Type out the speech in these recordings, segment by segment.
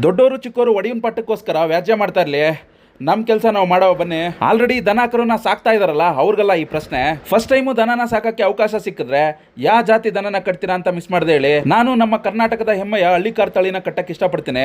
ದೊಡ್ಡವರು ಚಿಕ್ಕವರು ಒಡೆಯನ್ ಪಟ್ಟಕ್ಕೋಸ್ಕರ ವ್ಯಾಜ್ಯ ಮಾಡ್ತಾ ಇರಲಿ. ನಮ್ಮ ಕೆಲಸ ನಾವು ಮಾಡೋ ಬನ್ನಿ. ಆಲ್ರೆಡಿ ದನ ಕರುನ ಸಾಕ್ತಾ ಇದಾರಲ್ಲ, ಅವ್ರಿಗೆಲ್ಲ ಈ ಪ್ರಶ್ನೆ. ಫಸ್ಟ್ ಟೈಮು ದನನ ಸಾಕಕ್ಕೆ ಅವಕಾಶ ಸಿಕ್ಕಿದ್ರೆ ಯಾವ ಜಾತಿ ದನನ ಕಟ್ತೀರಾ ಅಂತ ಮಿಸ್ ಮಾಡ್ದೆ ಹೇಳಿ. ನಾನು ನಮ್ಮ ಕರ್ನಾಟಕದ ಹೆಮ್ಮೆಯ ಹಳ್ಳಿಕಾರ್ ತಳಿನ ಕಟ್ಟಕ್ಕೆ ಇಷ್ಟಪಡ್ತೀನಿ.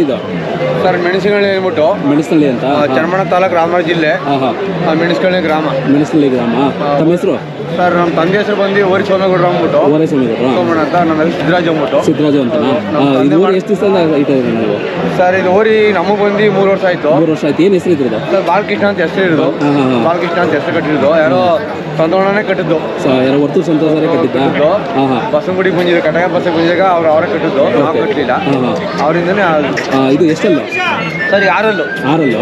ಊರಿದು? ಸರ್ ಮೆಣಸಿನಹಳ್ಳಿ ಹೇಳ್ಬಿಟ್ಟು. ಮೆಣಸನಳ್ಳಿ ಅಂತ? ಆ, ಚನ್ನಮಣ ತಾಲೂಕು ರಾಮನಗರ ಜಿಲ್ಲೆ. ಹಾಂ ಹಾಂ. ಆ, ಮೆಣಸಿನಹಳ್ಳಿ ಗ್ರಾಮ. ಮೆಣಸನಳ್ಳಿ ಗ್ರಾಮ. ತಮ್ಮ ಹೆಸರು? ಸರ್ ನಮ್ಮ ತಂದೆ ಹೆಸರು ಬಂದು ಓರಿ ಸೋಮೇಗೌಡರು ಅಂದ್ಬಿಟ್ಟು. ಓರೇ ಸ್ವಾಮಿ ಸೋಮಣ್ಣ ಅಂತ ನನ್ನ ಹೆಸರು ಸಿದ್ದರಾಜ್ ಅಂದ್ಬಿಟ್ಟು. ಸಿದ್ದರಾಜು ಅಂತ ಇದು ಊರು ಎಷ್ಟು ದಿವಸ ಇಟ್ಟಿದ್ದೀರಿ ನೀವು? ಸರ್ ಇದು ಓರಿ ನಮಗೆ ಬಂದು ಮೂರು ವರ್ಷ ಆಯಿತು. ಮೂರು ವರ್ಷ ಆಯ್ತು. ಏನು ಹೆಸರು ಇದ್ರದ್ದು? ಸರ್ ಬಾಲಕೃಷ್ಣ ಅಂತ ಹೆಸರು ಇರೋದು. ಬಾಲಕೃಷ್ಣ ಅಂತ ಹೆಸರು ಕಟ್ಟಿರೋದು. ಯಾರೋ ಸಂತೋಣನೇ ಕಟ್ಟಿದ್ದು. ಎರಡು ಯಾರೋ ಸಂತೋಷನೇ ಕಟ್ಟಿದ್ದು? ಬಸಂಗುಡಿ ಬಂದಿದ್ರು ಕಟಕ ಬಸ್ಸಿಗೆ ಬಂದಿದ್ದಾಗ ಅವ್ರು ಅವರೇ ಕಟ್ಟಿದ್ದು. ನಾವು ಕಟ್ಟಲಿಲ್ಲ. ಅವರಿಂದನೇ ಇದು ಎಷ್ಟಲ್ಲ? ಸರ್ ಯಾರಲ್ಲೂ ಆರಲ್ಲು?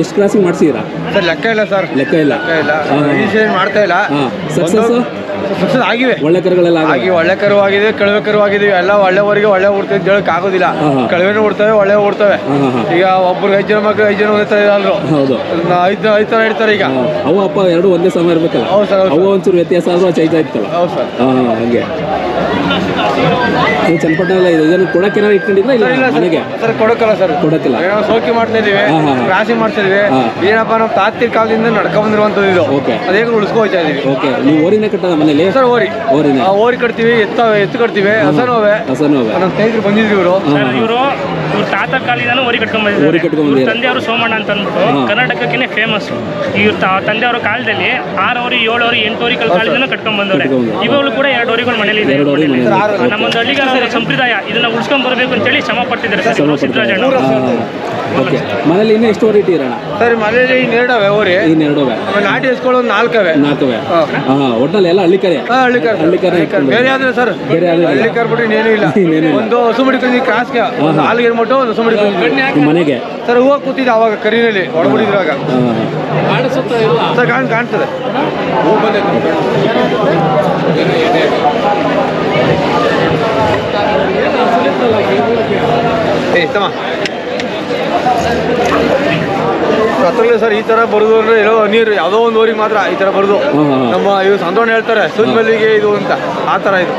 ಎಷ್ಟು ಕ್ರಾಸಿಂಗ್ ಮಾಡಿಸಿದ್ದೀರಾ ಸರ್ ಲೆಕ್ಕ ಇಲ್ಲ ಸರ್. ಲೆಕ್ಕ ಇಲ್ಲ. ಲೆಕ್ಕ ಇಲ್ಲ. ಮಾಡ್ತಾ ಇಲ್ಲ. ಸಕ್ಸಸ್ ಸಕ್ಸಸ್ ಆಗಿವೆ. ಒಳ್ಳೆ ಕರುಗಳೆಲ್ಲ ಆಗಿ ಒಳ್ಳೆ ಕರು ಆಗಿದೆ ಕಳವೆ ಕರು ಆಗಿದೀವಿ. ಎಲ್ಲ ಒಳ್ಳೆವರಿಗೆ ಒಳ್ಳೆ ಉಡ್ತೀವಿ ಅಂತ ಹೇಳಕ್ ಆಗೋದಿಲ್ಲ. ಹಾ. ಉಡ್ತವೆ ಒಳ್ಳೆ ಉಡ್ತವೆ ಈಗ ಒಬ್ರಿಗೆ ಐದು ಜನ ಮಕ್ಕಳು ಐದು ಜನ ಒಂದೇ ತರ ಇರಲ್ರು. ಹೌದು. ಐದು ಐದು ತರ ಇಡ್ತಾರೆ ಈಗ. ಅವು ಅಪ್ಪ ಎರಡು ಒಂದೇ ಸಮಯ ಇರ್ಬೇಕಲ್ಲ. ಹೌದು ಸರ್ ಅವು ಒಂಚೂರು ವ್ಯತ್ಯಾಸ ಆದ್ರೂ ಚೈತ ಆಯ್ತಲ್ಲ ಹೌದು ಸರ್. ಹಾಂ ಹಂಗೆ. ನೀವು ಚನ್ನಪಟ್ಟಣ ಇದೆ ಇದನ್ನು ಕೊಡಕ್ಕೆ ಏನಾದ್ರು ಇಟ್ಕೊಂಡಿದ್ರಾ ಇಲ್ಲ ಮನೆಗೆ? ಸರ್ ಕೊಡಕ್ಕಲ್ಲ ಸರ್. ಕೊಡಕ್ಕಿಲ್ಲ. ಏನೋ ಸೋಕಿ ಮಾಡ್ತಾ ಇದೀವಿ. ಕ್ರಾಸಿಂಗ್ ಮಾಡ್ತಾ ಇದೀವಿ. ಏನಪ್ಪ ನಮ್ಮ ತಾತ್ತಿ ಕಾಲದಿಂದ ನಡ್ಕೊಂಡ್ ಬಂದಿರುವಂತದ್ದು ಇದು. ಓಕೆ. ಅದೇ ಉಳಿಸ್ಕೋ ಹೋಗ್ತಾ ಇದೀವಿ. ಓಕೆ. ನೀವು ಓರಿನೇ ಕಟ್ಟದ ಮನೇಲಿ ಸರ್ ಓರಿ ಓರಿನೇ ಆ, ಓರಿ ಕಟ್ತೀವಿ ಎತ್ತ ಎತ್ತು ಕಟ್ತೀವಿ ಹಸನೋವೆ. ಹಸನೋವೆ. ನಮ್ಮ ಸ್ನೇಹಿತರು ಬಂದಿದ್ರು ಇವರು. ಹಾಂ ಇವರು ಇವ್ರ ತಾತ ಕಾಲಿಂದಾನು ಓರಿ ಕಟ್ಕೊಂಡ್ ಓರಿ ಕಟ್ಕೊಂಡ್ ಬಂದಿದ್ದಾರೆ. ತಂದೆಯವರು ಸೋಮಣ್ಣ ಅಂತ ಅಂದ್ಬಿಟ್ಟು. ಕರ್ನಾಟಕಕ್ಕೆ ಫೇಮಸ್ ಇವ್ರ ತ- ತಂದೆಯವರ ಕಾಲದಲ್ಲಿ ಆರು ಓರಿ ಏಳು ಓರಿ ಎಂಟು ಓರಿ ಕಲ್ ಕಾಲದಿಂದ ಕಟ್ಕೊಂಡ್ ಬಂದವ್ರೆ. ಕಟ್ಕೊಂಡ್ ಇವಾಗಲೂ ಕೂಡ ಎರಡು ಓರಿಗಳು ಮನೇಲಿ ಇದೆ. ಎರಡು ಓರಿ ಮನೇಲಿ ಇದೆ. ನಮ್ಮೊಂದು ಹಳ್ಳಿಗಾರ ಸಂಪ್ರದಾಯ ಇದನ್ನ ಉಳಿಸ್ಕೊಂಡ್ ಬರಬೇಕು ಅಂತೇಳಿ ಶ್ರಮ ಪಟ್ಟಿದ್ದಾರೆ ಸರ್. ಸಿದ್ದರಾಜಣ್ಣ ಓಕೆ. ಮನೇಲಿ ಇನ್ನೂ ಎಷ್ಟು ಓರಿ ಇಟ್ಟಿರೋಣ ಸರ್ ಮನೇಲಿ ಇನ್ನೆರಡವೆ ಓರಿ. ಇನ್ನೆರಡು ಅವೆ ಆಮೇಲೆ ನಾಟಿ ಎಸ್ಕೊಳ್ಳೋ ಒಂದು ನಾಲ್ಕವೆ. ನಾಲ್ಕವೆ. ಹಾ. ಒಟ್ನಲ್ಲಿ ಎಲ್ಲ ಹಳ್ಳಿಕರೆ. ಹಾ, ಹಳ್ಳಿಕಾರ್ ಹಳ್ಳಿಕಾರ್ ಇಟ್ಕೊಂಡು. ಬೇರೆ ಯಾವ್ದು ಸರ್ ಬೇರೆ ಯಾವ್ದು ಇಲ್ಲ. ಹಳ್ಳಿಕಾರ್ ಬಿಟ್ರೆ ಇನ್ನೇನು ಇಲ್ಲ. ಇನ್ನೇನು ಇಲ್ಲ. ಒಂದು ಹಸು ಮಡಿಕೊಂಡು ಕ್ರಾಸ್ಗೆ. ಒಂದು ಹಾ. ಹಾಲಿಗೆ ಮಟ್ಟು ಒಂದು ಹಸು ಮಡಿಕೊಂಡು ನಿಮ್ಮ ಮನೆಗೆ? ಸರ್ ಹೂವು ಕೂತಿದ್ದೆ ಅವಾಗ ಕರಿನಲ್ಲಿ ಒಳಬಿಡಿದ್ರಾಗ ಹಾಂ ಸರ್ ಕಾಣ್ ಕಾಣ್ತದೆ. ಏ ತಮ್ಮ. ಹತ್ರಲ್ಲೇ ಸರ್ ಈ ತರ ಬರುದು ಅಂದ್ರೆ ಎಲ್ಲೋ ನೀರು ಯಾವುದೋ ಒಂದು ಊರಿಗೆ ಮಾತ್ರ ಈ ತರ ಬರುದು. ನಮ್ಮ ಇವ್ರು ಸಂತೋಣ ಹೇಳ್ತಾರೆ ಸುಜ್ಮಲ್ಲಿಗೆ ಇದು ಅಂತ. ಆ ತರ ಇದು.